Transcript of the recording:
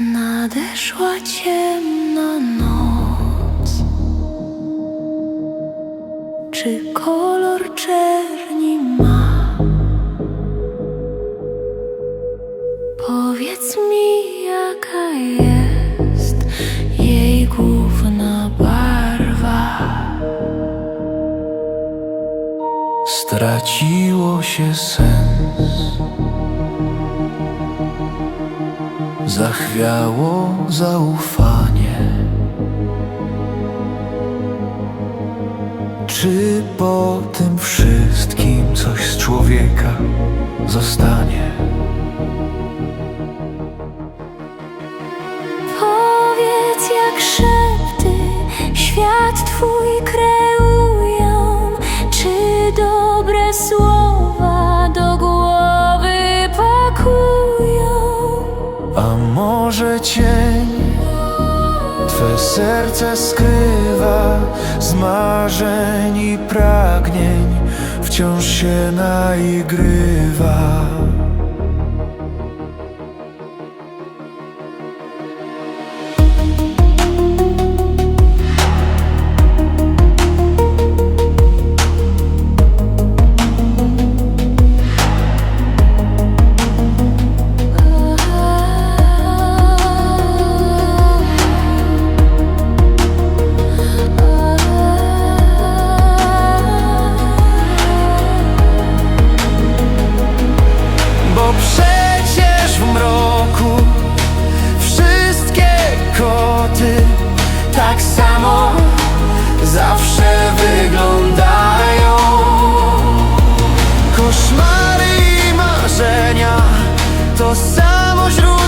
Nadeszła ciemna noc. Czy kolor czerwony? Straciło się sens. Zachwiało zaufanie. Czy po tym wszystkim coś z człowieka zostanie? Powiedz, jak szepty świat twój kreują, Twe serce skrywa z marzeń i pragnień Wciąż się naigrywa tak samo zawsze wyglądają. Koszmary i marzenia to samo źródło